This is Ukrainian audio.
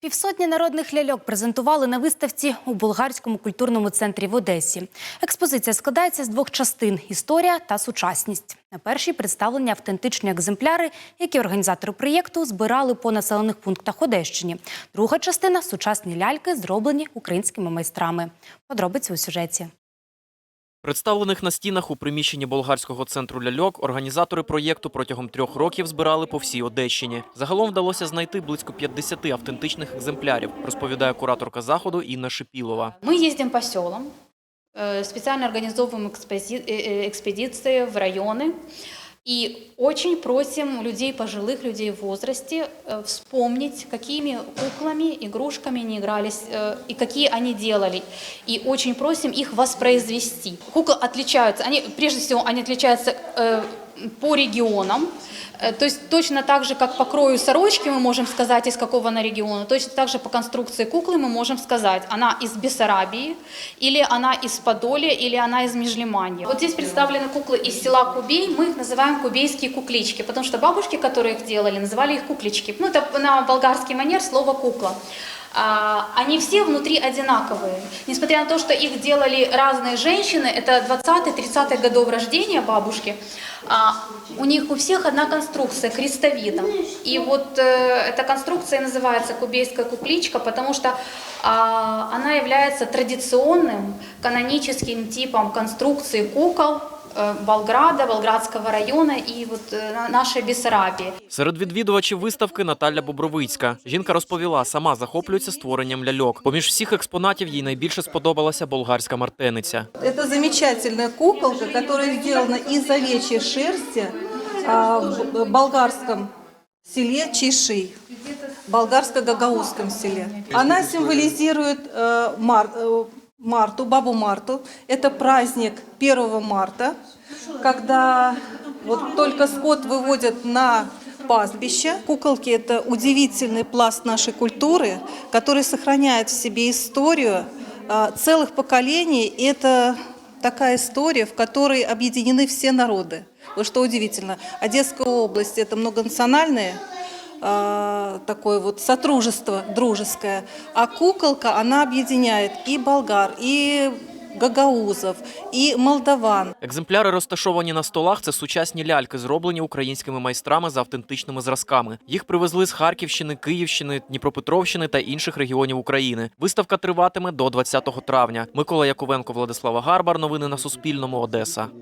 Півсотні народних ляльок презентували на виставці у болгарському культурному центрі в Одесі. Експозиція складається з двох частин історія та сучасність. На першій представлені автентичні екземпляри, які організатори проєкту збирали по населених пунктах Одещині. Друга частина сучасні ляльки, зроблені українськими майстрами. Подробиці у сюжеті. Представлених на стінах у приміщенні болгарського центру ляльок організатори проєкту протягом трьох років збирали по всій Одещині. Загалом вдалося знайти близько 50 автентичних екземплярів, розповідає кураторка заходу Інна Шипілова. Мы ездим по селам, э, специально организовываем экспози- э, э, экспедиции в районы. И очень просим людей, пожилых людей в возрасте, э, вспомнить, какими куклами, игрушками они игрались э, и какие они делали. И очень просим их воспроизвести. Куклы отличаются, они, прежде всего, они отличаются э, по регионам. Э, То есть точно так же, как по крою сорочки мы можем сказать, из какого она региона, точно так же по конструкции куклы мы можем сказать, она из Бессарабии, или она из Подолия, или она из Межлиманья. Вот здесь представлены куклы из села Кубей, мы их называем кубейские куклички, потому что бабушки, которые их делали, называли их куклички. Ну, это на болгарский манер слово «кукла». А, Они все внутри одинаковые. Несмотря на то, что их делали разные женщины, это 20-30-х годов рождения бабушки, а, у них у всех одна конструкция, крестовидом. И вот э, эта конструкция называется кубейская кукличка, потому что а, она является традиционным каноническим типом конструкции кукол Болграда, Болградского района и вот э, на- нашей Бессарабии. Серед відвідувачів виставки Наталя Бобровицька. Жінка розповіла, сама захоплюється створенням ляльок. Поміж всіх експонатів їй найбільше сподобалася болгарська мартениця. Это замечательная куколка, которая сделана из овечьей шерсти а, в болгарском селе Чиши, болгарско-гагаузском селе. Она символизирует э, мар- э, Марту, бабу Марту. Это праздник 1 марта, когда вот только скот выводят на пастбище. Куколки – это удивительный пласт нашей культуры, который сохраняет в себе историю а, целых поколений. И это такая история, в которой объединены все народы. Вот что удивительно, Одесская область – это многонациональная а, такое вот сотрудничество дружеское, а куколка, она объединяет и болгар, и гагаузов, и молдаван. Екземпляри, розташовані на столах, це сучасні ляльки, зроблені українськими майстрами за автентичними зразками. Їх привезли з Харківщини, Київщини, Дніпропетровщини та інших регіонів України. Виставка триватиме до 20 травня. Микола Яковенко, Владислава Гарбар. Новини на Суспільному. Одеса.